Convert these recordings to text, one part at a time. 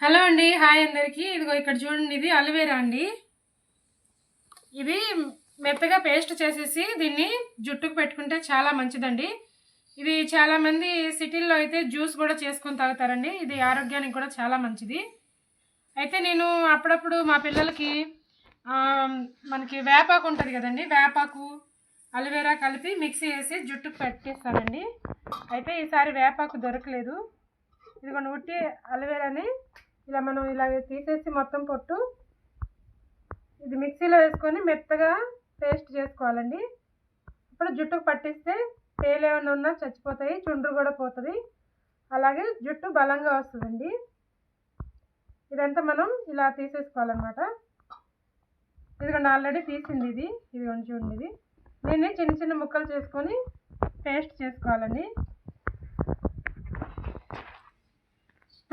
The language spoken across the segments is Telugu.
హలో అండి హాయ్ అందరికీ. ఇదిగో ఇక్కడ చూడండి ఇది అలోవేరా అండి. ఇది మెత్తగా పేస్ట్ చేసేసి దీన్ని జుట్టుకు పెట్టుకుంటే చాలా మంచిదండి. ఇది చాలామంది సిటీల్లో అయితే జ్యూస్ కూడా చేసుకొని తాగుతారండి. ఇది ఆరోగ్యానికి కూడా చాలా మంచిది. అయితే నేను అప్పుడప్పుడు మా పిల్లలకి మనకి వేపాకు ఉంటుంది కదండి వేపాకు అలోవేరా కలిపి మిక్సీ వేసి జుట్టుకు పెట్టేస్తానండి. అయితే ఈసారి వేపాకు దొరకలేదు. ఇదిగోండి ఉట్టి అలోవేరాని ఇలా మనం ఇలా తీసేసి మొత్తం పొట్టు ఇది మిక్సీలో వేసుకొని మెత్తగా పేస్ట్ చేసుకోవాలండి. ఇప్పుడు జుట్టుకు పట్టిస్తే తేలు ఏమైనా ఉన్నా చచ్చిపోతాయి చుండ్రు కూడా పోతుంది. అలాగే జుట్టు బలంగా వస్తుందండి. ఇదంతా మనం ఇలా తీసేసుకోవాలన్నమాట. ఇదిగోండి ఆల్రెడీ తీసింది ఇది. ఇది ఉంచి ఇది. దీన్ని చిన్న చిన్న ముక్కలు చేసుకొని పేస్ట్ చేసుకోవాలండి.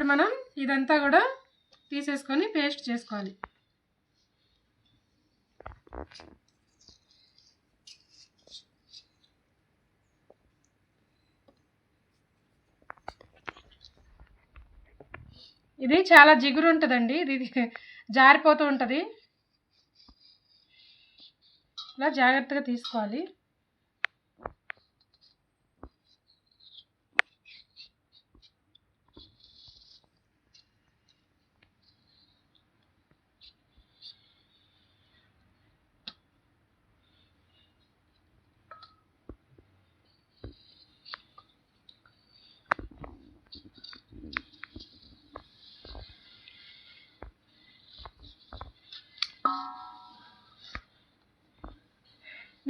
ఇప్పుడు మనం ఇదంతా కూడా తీసేసుకొని పేస్ట్ చేసుకోవాలి. ఇది చాలా జిగురు ఉంటుందండి. ఇది జారిపోతూ ఉంటుంది. ఇలా జాగ్రత్తగా తీసుకోవాలి.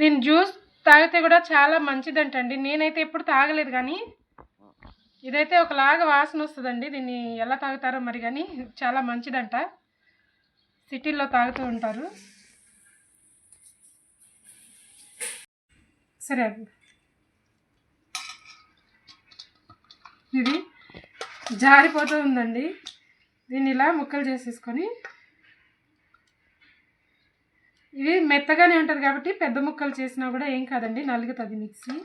దీని జ్యూస్ తాగితే కూడా చాలా మంచిదంటండి. నేనైతే ఎప్పుడు తాగలేదు కానీ ఇదైతే ఒకలాగా వాసన వస్తుందండి. దీన్ని ఎలా తాగుతారో మరి కానీ చాలా మంచిదంట. సిటీల్లో తాగుతూ ఉంటారు. సరే ఇది జారిపోతూ ఉందండి. దీన్ని ఇలా ముక్కలు చేసేసుకొని ఇవి మెత్తగానే ఉంటుంది కాబట్టి పెద్ద ముక్కలు చేసినా కూడా ఏం కాదండి నలుగుతుంది మిక్సీ.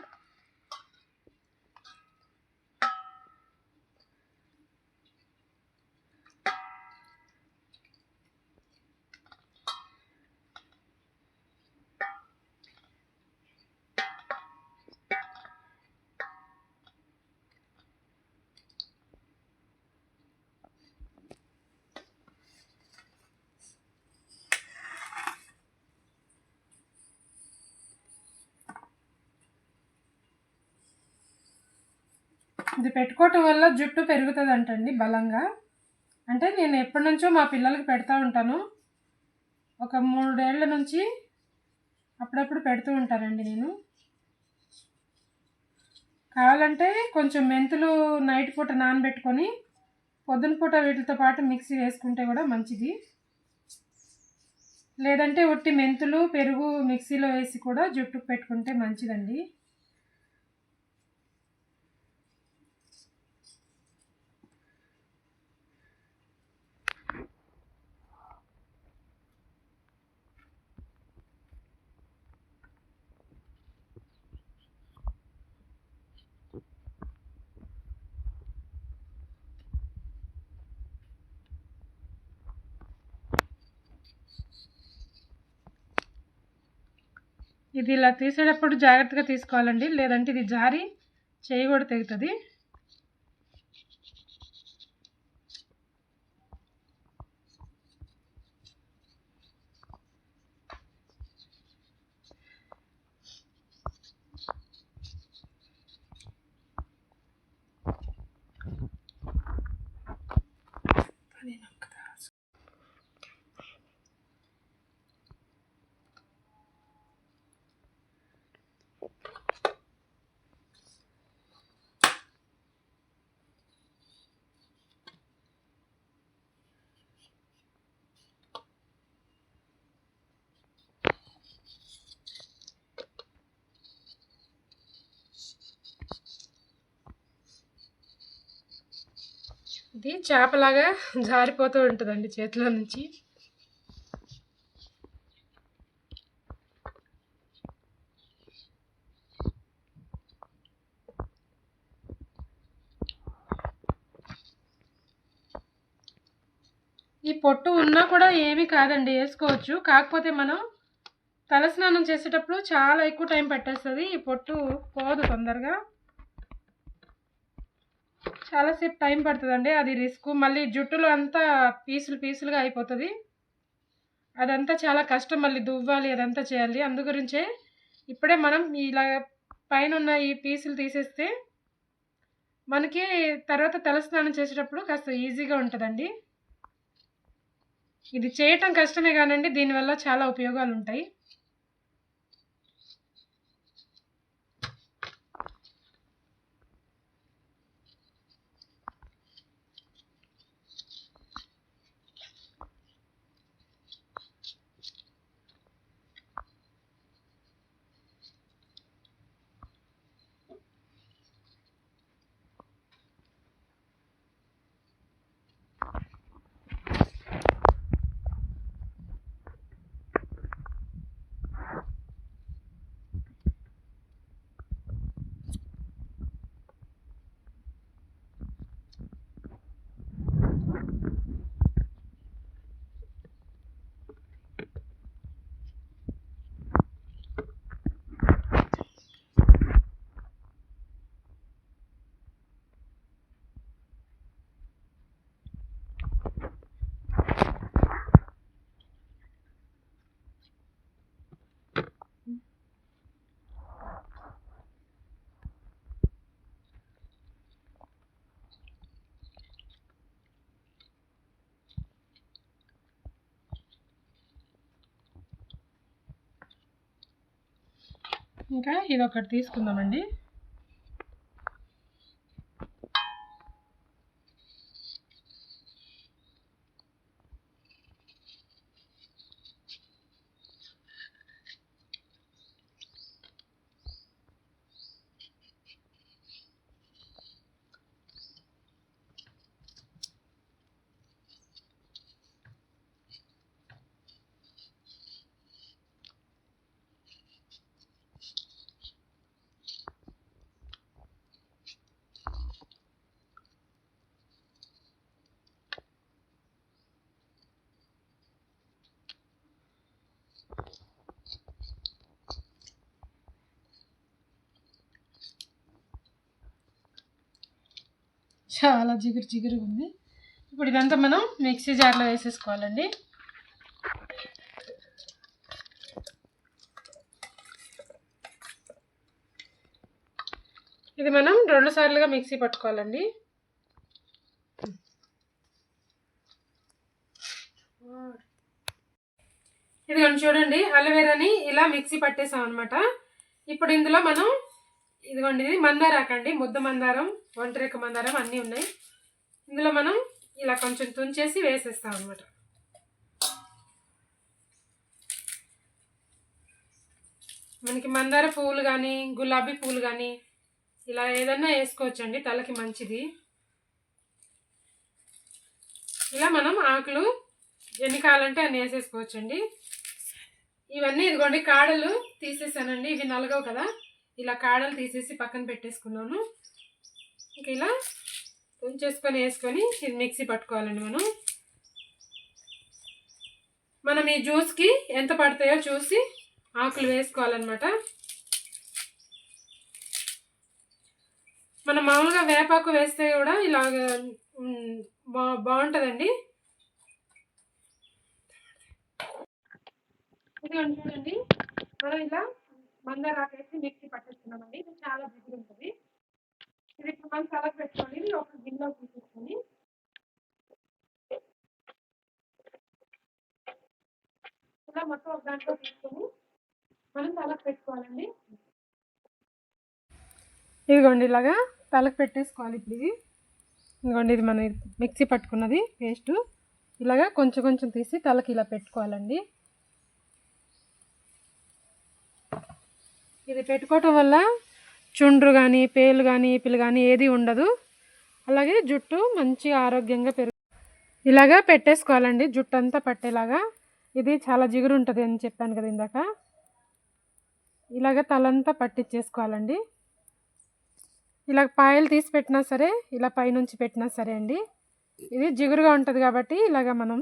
ఇది పెట్టుకోవటం వల్ల జుట్టు పెరుగుతుంది అంటండి బలంగా. అంటే నేను ఎప్పటి నుంచో మా పిల్లలకి పెడతా ఉంటాను. ఒక మూడేళ్ళ నుంచి అప్పుడప్పుడు పెడుతూ ఉంటానండి నేను. కావాలంటే కొంచెం మెంతులు నైట్ పూట నానబెట్టుకొని పొద్దున పూట వీటితో పాటు మిక్సీ వేసుకుంటే కూడా మంచిది. లేదంటే ఉట్టి మెంతులు పెరుగు మిక్సీలో వేసి కూడా జుట్టుకు పెట్టుకుంటే మంచిదండి. ఇది ఇలా తీసేటప్పుడు జాగ్రత్తగా తీసుకోవాలండి. లేదంటే ఇది జారి చేయి కూడా తెగుతుంది. ఇది చేపలాగా జారిపోతూ ఉంటుందండి చేతిలో నుంచి. ఈ పొట్టు ఉన్నా కూడా ఏమీ కాదండి వేసుకోవచ్చు. కాకపోతే మనం తలస్నానం చేసేటప్పుడు చాలా ఎక్కువ టైం పట్టేస్తుంది. ఈ పొట్టు పోదు తొందరగా. చాలాసేపు టైం పడుతుందండి. అది రిస్క్. మళ్ళీ జుట్టులో అంతా పీసులు పీసులుగా అయిపోతుంది. అదంతా చాలా కష్టం. మళ్ళీ దువ్వాలి అదంతా చేయాలి. అందు గురించే ఇప్పుడే మనం ఇలా పైన ఉన్న ఈ పీసులు తీసేస్తే మనకి తర్వాత తలస్నానం చేసేటప్పుడు కాస్త ఈజీగా ఉంటుందండి. ఇది చేయటం కష్టమే కానండి. దీనివల్ల చాలా ఉపయోగాలు ఉంటాయి. ఇంకా ఇది ఒకటి తీసుకుందామండి. చాలా జిగురు జిగురుగా ఉంది. ఇప్పుడు ఇదంతా మనం మిక్సీ జార్లో వేసేసుకోవాలండి. ఇది మనం రెండు సార్లుగా మిక్సీ పట్టుకోవాలండి. ఇదిగోండి చూడండి అలోవెరాని ఇలా మిక్సీ పట్టేసాం అనమాట ఇప్పుడు ఇందులో మనం ఇదిగోండి ఇది మందారాకండి ముద్ద మందారం ఒంటరిక మందారం అన్నీ ఉన్నాయి. ఇందులో మనం ఇలా కొంచెం తుంచేసి వేసేస్తాం అనమాట మనకి మందార పువ్వులు కానీ గులాబీ పువ్వులు కానీ ఇలా ఏదన్నా వేసుకోవచ్చండి తలకి మంచిది. ఇలా మనం ఆకులు ఎన్ని కావాలంటే అన్ని వేసేసుకోవచ్చండి. ఇవన్నీ ఇదిగోండి కాడలు తీసేసానండి. ఇవి నలగవు కదా. ఇలా కాడలు తీసేసి పక్కన పెట్టేసుకున్నాను ఇంక ఇలా ఉంచేసుకొని వేసుకొని మిక్సీ పట్టుకోవాలండి మనం. మనం ఈ జ్యూస్కి ఎంత పడతాయో చూసి ఆకులు వేసుకోవాలన్నమాట. మనం మామూలుగా వేపాకు వేస్తే కూడా ఇలాగ బా బాగుంటుందండి. ఇది చూడండి. మనం ఇలా మందార ఆకేసి మిక్సీ పట్టేస్తున్నామండి. ఇది చాలా దిగులు ఉంటుంది. ఇది ఇప్పుడు మనం పెట్టుకొని ఒక గిన్నెలో తీసేసుకొని ఇలా మొత్తం ఒక దాంట్లో తీసుకొని మనం తలకు పెట్టుకోవాలండి. ఇదిగోండి ఇలాగా తలకు పెట్టేసుకోవాలి ఇప్పుడు ఇది. ఇదిగోండి ఇది మన మిక్సీ పట్టుకున్నది పేస్టు. ఇలాగా కొంచెం కొంచెం తీసి తలకి ఇలా పెట్టుకోవాలండి. ఇది పెట్టుకోవటం వల్ల చుండ్రు కానీ పేలు కానీ ఈపిలు కానీ ఏది ఉండదు. అలాగే జుట్టు మంచిగా ఆరోగ్యంగా పెరుగు ఇలాగా పెట్టేసుకోవాలండి. జుట్టు అంతా పట్టేలాగా. ఇది చాలా జిగురు ఉంటుంది అని చెప్పాను కదా ఇందాక. ఇలాగ తలంతా పట్టించేసుకోవాలండి ఇలా పాయలు తీసి పెట్టినా సరే ఇలా పైనుంచి పెట్టినా సరే అండి. ఇది జిగురుగా ఉంటుంది కాబట్టి ఇలాగ మనం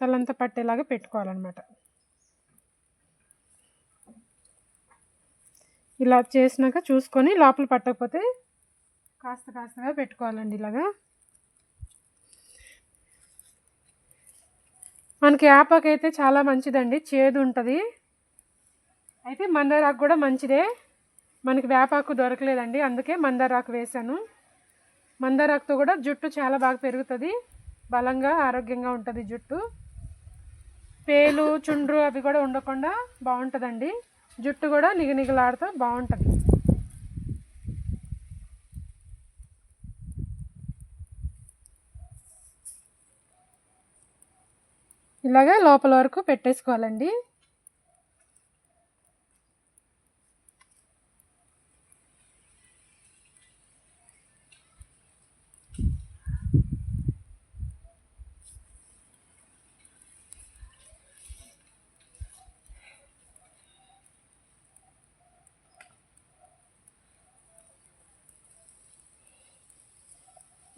తలంతా పట్టేలాగా పెట్టుకోవాలన్నమాట. ఇలా చేసినాక చూసుకొని లోపల పట్టకపోతే కాస్త కాస్తగా పెట్టుకోవాలండి ఇలాగా. మనకి ఆపాకు చాలా మంచిదండి చేదు ఉంటుంది. అయితే మందారాకు కూడా మంచిదే. మనకి వేపాకు దొరకలేదండి అందుకే మందారాకు వేశాను మందారాకుతో కూడా జుట్టు చాలా బాగా పెరుగుతుంది బలంగా ఆరోగ్యంగా ఉంటుంది జుట్టు. పేలు చుండ్రు అవి కూడా ఉండకుండా బాగుంటుందండి. జుట్టు కూడా నిగనిగలాడుతూ బాగుంటుంది. ఇలాగా లోపల వరకు పెట్టేసుకోవాలండి.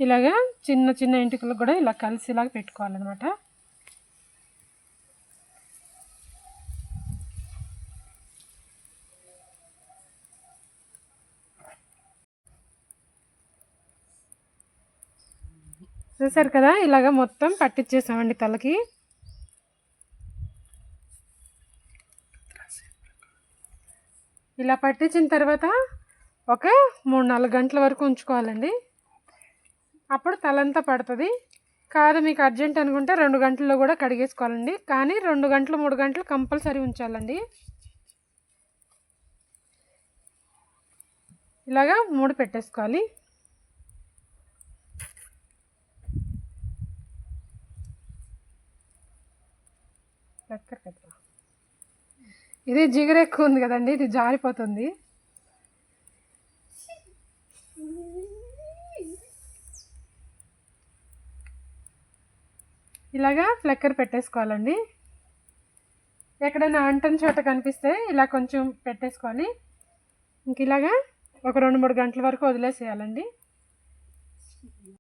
ఇలాగా చిన్న చిన్న ఇంటికలు కూడా ఇలా కలిసి ఇలాగ పెట్టుకోవాలన్నమాట. చూసారు కదా ఇలాగ మొత్తం పట్టించేసామండి తలకి. ఇలా పట్టించిన తర్వాత ఒక మూడు నాలుగు గంటల వరకు ఉంచుకోవాలండి. అప్పుడు తలంతా పడుతుంది. కాదు మీకు అర్జెంట్ అనుకుంటే రెండు గంటల్లో కూడా కడిగేసుకోవాలండి. కానీ రెండు గంటలు మూడు గంటలు కంపల్సరీ ఉంచాలండి. ఇలాగా మూడు పెట్టేసుకోవాలి. ఇది జిగురు ఎక్కువ ఉంది కదండి ఇది జారిపోతుంది. ఇలాగా ఫ్లెక్కర్ పెట్టేసుకోవాలండి. ఎక్కడైనా అంటని చోట కనిపిస్తే ఇలా కొంచెం పెట్టేసుకొని ఇంక ఇలాగా ఒక రెండు మూడు గంటల వరకు వదిలేసేయాలండి.